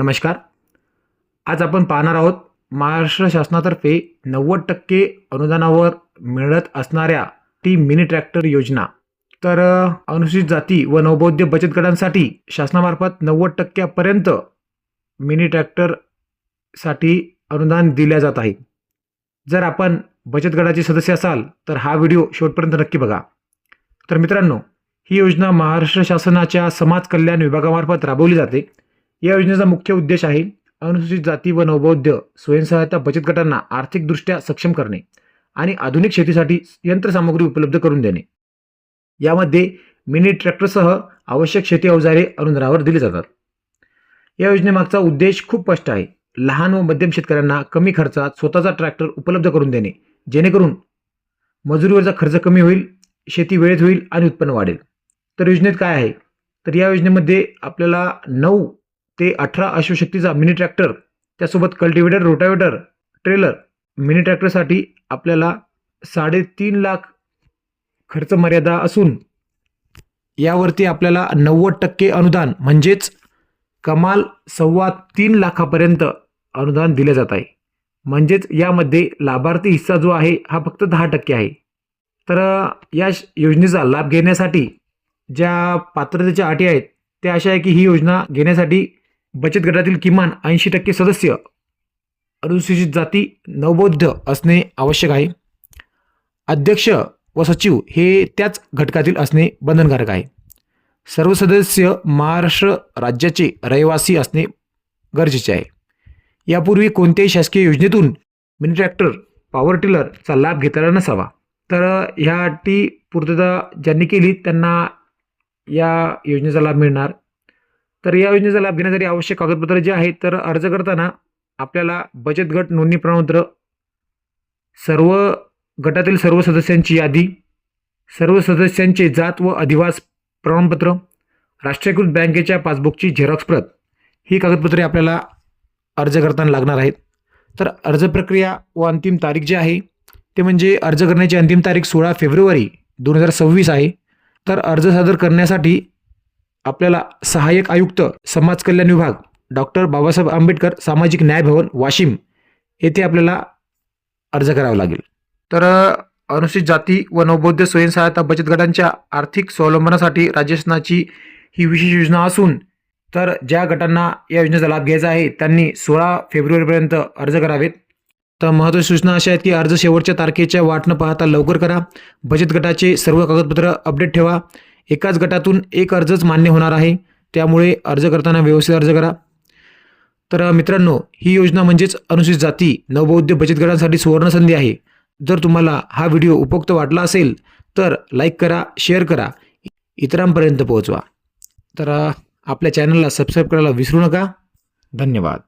नमस्कार. आज आपण पाहणार आहोत महाराष्ट्र शासनातर्फे नव्वद टक्के अनुदानावर मिळत असणाऱ्या टी मिनी ट्रॅक्टर योजना. तर अनुसूचित जाती व नवबौद्ध बचत गटांसाठी शासनामार्फत नव्वद टक्क्यापर्यंत मिनी ट्रॅक्टरसाठी अनुदान दिल्या जात आहे. जर आपण बचत गटाचे सदस्य असाल तर हा व्हिडिओ शेवटपर्यंत नक्की बघा. तर मित्रांनो ही योजना महाराष्ट्र शासनाच्या समाज कल्याण विभागामार्फत राबवली जाते. या योजनेचा मुख्य उद्देश आहे अनुसूचित जाती व नवबौद्ध स्वयंसहायता बचत गटांना आर्थिकदृष्ट्या सक्षम करणे आणि आधुनिक शेतीसाठी यंत्रसामुग्री उपलब्ध करून देणे. यामध्ये मिनी ट्रॅक्टरसह आवश्यक शेती अवजारे अनुदानावर दिली जातात. या योजनेमागचा उद्देश खूप स्पष्ट आहे. लहान व मध्यम शेतकऱ्यांना कमी खर्चात स्वतःचा ट्रॅक्टर उपलब्ध करून देणे. जेणेकरून मजुरीवरचा खर्च कमी होईल शेती वेळेत होईल आणि उत्पन्न वाढेल. तर योजनेत काय आहे? तर या योजनेमध्ये आपल्याला नऊ ते अठरा अश्वशक्तीचा मिनी ट्रॅक्टर त्यासोबत कल्टिवेटर रोटावेटर ट्रेलर मिनी ट्रॅक्टरसाठी आपल्याला साडेतीन लाख खर्च मर्यादा असून यावरती आपल्याला नव्वद टक्के अनुदान म्हणजेच कमाल सव्वा तीन लाखापर्यंत अनुदान दिले जात आहे. म्हणजेच यामध्ये लाभार्थी हिस्सा जो आहे हा फक्त दहा टक्के आहे. तर या श- योजनेचा लाभ घेण्यासाठी ज्या पात्रतेच्या अटी आहेत त्या अशा आहे की ही योजना घेण्यासाठी बचत गटातील किमान ऐंशी टक्के सदस्य अनुसूचित जाती नवबौद्ध असणे आवश्यक आहे. अध्यक्ष व सचिव हे त्याच घटकातील असणे बंधनकारक आहे. सर्व सदस्य महाराष्ट्र राज्याचे रहिवासी असणे गरजेचे आहे. यापूर्वी कोणत्याही शासकीय योजनेतून मिनी ट्रॅक्टर पॉवर टिलरचा लाभ घेतलेला नसावा. तर ह्या अटी पूर्तता ज्यांनी केली त्यांना या योजनेचा लाभ मिळणार. तर या योजनेचा लाभ घेण्यासाठी आवश्यक कागदपत्र जे आहेत तर अर्ज करताना आपल्याला बचत गट नोंदणी प्रमाणपत्र सर्व गटातील सर्व सदस्यांची यादी सर्व सदस्यांचे जात व अधिवास प्रमाणपत्र राष्ट्रीयकृत बँकेच्या पासबुकची झेरॉक्स प्रत ही कागदपत्रे आपल्याला अर्ज करताना लागणार आहेत. तर अर्ज प्रक्रिया व अंतिम तारीख जी आहे ते म्हणजे अर्ज करण्याची अंतिम तारीख सोळा फेब्रुवारी दोन हजार सव्वीस आहे. तर अर्ज सादर करण्यासाठी आपल्याला सहाय्यक आयुक्त समाज कल्याण विभाग डॉक्टर बाबासाहेब आंबेडकर सामाजिक न्याय भवन वाशिम येथे आपल्याला अर्ज करावा लागेल. तर अनुसूचित जाती व नवबौद्ध स्वयंसहायता बचत गटांच्या आर्थिक स्वावलंबनासाठी राज्य शासनाची ही विशेष योजना असून तर ज्या गटांना या योजनेचा लाभ घ्यायचा आहे त्यांनी सोळा फेब्रुवारीपर्यंत अर्ज करावेत. तर महत्त्वाची सूचना अशा आहेत की अर्ज शेवटच्या तारखेच्या वाट न पाहता लवकर करा. बचत गटाचे सर्व कागदपत्र अपडेट ठेवा. एकाच गटातून एक अर्जच मान्य होणार आहे. त्यामुळे अर्ज करताना व्यवस्थित अर्ज करा. तर मित्रांनो ही योजना म्हणजेच अनुसूचित जाती नवबौद्ध बचत गटांसाठी सुवर्णसंधी आहे. जर तुम्हाला हा व्हिडिओ उपयुक्त वाटला असेल तर लाईक करा शेअर करा. इतरांपर्यंत पोहोचवा. तर आपल्या चॅनलला सबस्क्राईब करायला विसरू नका. धन्यवाद.